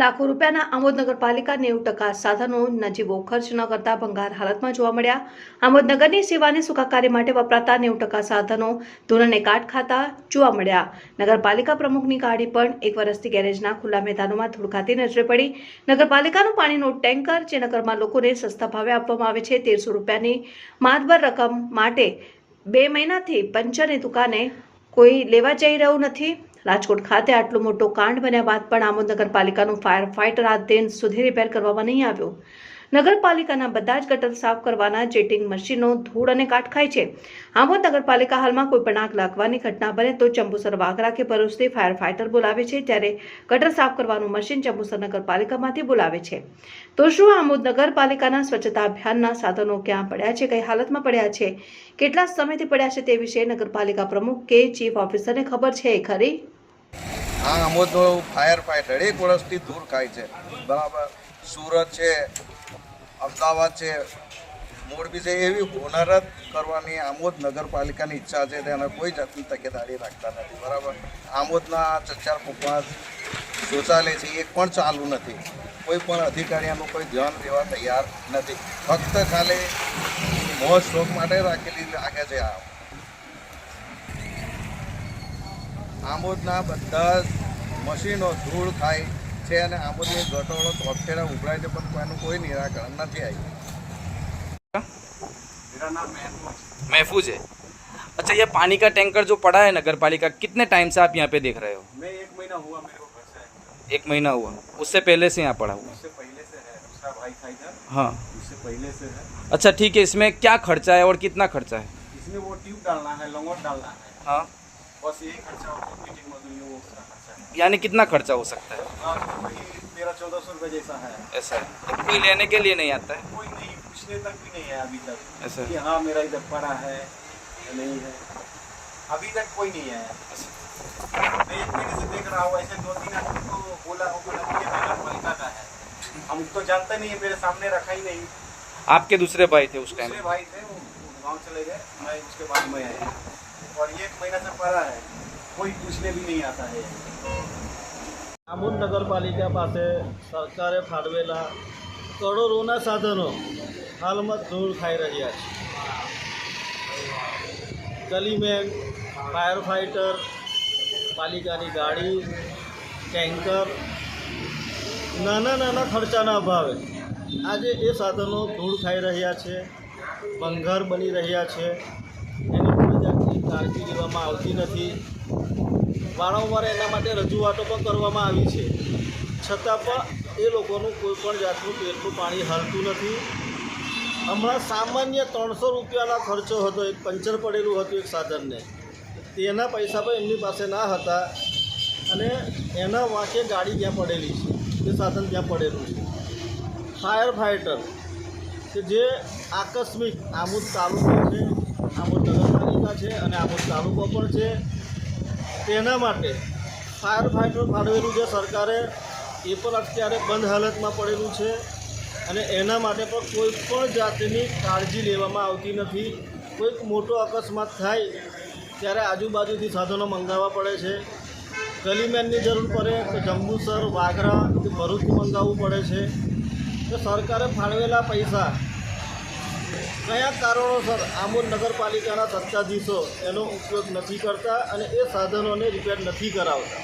લાખો રૂપિયાના આમોદ નગરપાલિકા નેવું ટકા સાધનો, નજીવો ખર્ચ ન કરતા ભંગાર હાલતમાં જોવા મળ્યા. આમોદનગરની સેવાને સુખાકારી માટે વપરાતા નેવું ટકા સાધનો, ધોરણે કાટ ખાતા જોવા મળ્યા. નગરપાલિકા પ્રમુખની ગાડી પણ એક વર્ષથી ગેરેજના ખુલ્લા મેદાનોમાં ધૂળખાતી નજરે પડી. નગરપાલિકાનું પાણીનું ટેન્કર, જે નગરમાં લોકોને સસ્તા ભાવે આપવામાં આવે છે, તેરસો રૂપિયાની માતબર રકમ માટે બે મહિનાથી પંચરની દુકાને કોઈ લેવા જઈ રહ્યું નથી. રાજકોટ ખાતે આટલો મોટો કાંડ બન્યા બાદ પણ આમોદ નગરપાલિકાનું ફાયર ફાઇટર આ દિન સુધી રિપેર કરવામાં નહીં આવ્યો. નગરપાલિકાના બધા જ ગટર સાફ કરવાના જેટિંગ મશીનો, ધૂળ અને કાટ ખાય છે. આમોદ નગરપાલિકા હાલમાં કોઈ પણ આગ લાગવાની ઘટના બને તો ચંબુસર વાઘરા કે ભરૂચથી ફાયર ફાઇટર બોલાવે છે, ત્યારે ગટર સાફ કરવાનું મશીન ચંબુસર નગરપાલિકામાંથી બોલાવે છે. તો શું આમોદ નગરપાલિકાના સ્વચ્છતા અભિયાનના સાધનો ક્યાં પડ્યા છે, કઈ હાલતમાં પડ્યા છે, કેટલા સમયથી પડ્યા છે તે વિશે નગરપાલિકા પ્રમુખ કે ચીફ ઓફિસરને ખબર છે ખરી? આ આમોદનો ફાયર ફાઈટર એક વર્ષથી દૂર ખાય છે. બરાબર. સુરત છે, અમદાવાદ છે મોરબી છે, એવી હોનારત કરવાની આમોદ નગરપાલિકાની ઈચ્છા છે, તેને કોઈ જાતની તકેદારી રાખતા નથી, બરાબર? આમોદના ચચાર પપ્પા શૌચાલય છે એક પણ ચાલુ નથી. કોઈ પણ અધિકારી આનું કોઈ ધ્યાન દેવા તૈયાર નથી. ફક્ત ખાલી મોજ શોખ માટે રાખેલી લાગે છે આમોદના બધા મશીનો ધૂળ ખાય છે અને આમોદની ગટોળો તોફેડા ઉભરાય છે પણ કોઈનું કોઈ નિરાકરણ નથી આવ્યું मेरा नाम महबूब महफूज है अच्छा ये पानी का टैंकर जो पड़ा है नगर पालिका कितने टाइम से आप यहाँ पे देख रहे हो मैं एक महीना हुआ मेरे को घर से एक महीना हुआ उससे पहले से यहाँ पड़ा हुआ उससे पहले से है दूसरा भाई था इधर हाँ उससे पहले से है अच्छा ठीक है इसमें क्या खर्चा है और कितना खर्चा है इसमें वो ट्यूब डालना है लंगोट डालना है हाँ बस यही खर्चा होता है है यानी कितना खर्चा हो सकता है? हाँ, तेरह चौदह सौ रुपये जैसा है। ऐसा है। तो कोई लेने के लिए नहीं आता है। कोई नहीं पूछने तक भी नहीं है अभी तक। ऐसा कि हाँ मेरा इधर पड़ा है या नहीं है। अभी तक कोई नहीं आया। मैं एक महीने से देख रहा हूँ ऐसे दो तीन आदमी को बोला हो बोला कि नगर पालिका का है। हम तो जानते नहीं है मेरे सामने रखा ही नहीं। आपके दूसरे भाई थे उस टाइम दूसरे भाई थे वो गाँव चले गए। मैं उसके बाद में आया। और एक महीना से पड़ा है। कोई पूछने भी नहीं आता है। આમોદ નગરપાલિકા પાસે સરકારે ફાળવેલા કરોડોના સાધનો હાલમાં ધૂળ ખાઈ રહ્યા છે. ગલીમેન ફાયર ફાઇટર પાલિકાની ગાડી, ટેન્કર, નાના નાના ખર્ચાના અભાવે આજે એ સાધનો ધૂળ ખાઈ રહ્યા છે ભંગાર બની રહ્યા છે. એની કોઈ જાતની કાળજી લેવામાં આવતી નથી. વારંવાર એના માટે રજૂઆતો પણ કરવામાં આવી છે. છતાં પણ એ લોકોનું કોઈ પણ જાતનું પેટનું પાણી હાલતું નથી. હમણાં સામાન્ય ત્રણસો રૂપિયાના ખર્ચો હતો, એક પંચર પડેલું હતું એક સાધનને. તેના પૈસા પણ એમની પાસે ના હતા અને એના વાંકે ગાડી ત્યાં પડેલી છે, એ સાધન ત્યાં પડેલું છે. ફાયર ફાઇટર કે જે આકસ્મિક આમોદ તાલુકો છે, આમોદ નગરપાલિકા છે અને આમોદ તાલુકો પણ છે. તેના માટે ફાયર ફાઇટર ફાળવેલું જે સરકારે એ પણ અત્યારે બંધ હાલતમાં પડેલું છે અને એના માટે પણ કોઈ પણ જાતની કાળજી લેવામાં આવતી નથી. કોઈક મોટો અકસ્માત થાય ત્યારે આજુબાજુથી સાધનો મંગાવવા પડે છે. ગલીમેનની જરૂર પડે કે જંબુસર વાગરા કે ભરૂચથી મંગાવવું પડે છે. તો સરકારે ફાળવેલા પૈસા કયા કારણોસર આમોદ નગરપાલિકાના સત્તાધીશો એનો ઉપયોગ નથી કરતા અને એ સાધનોને રિપેર નથી કરાવતા?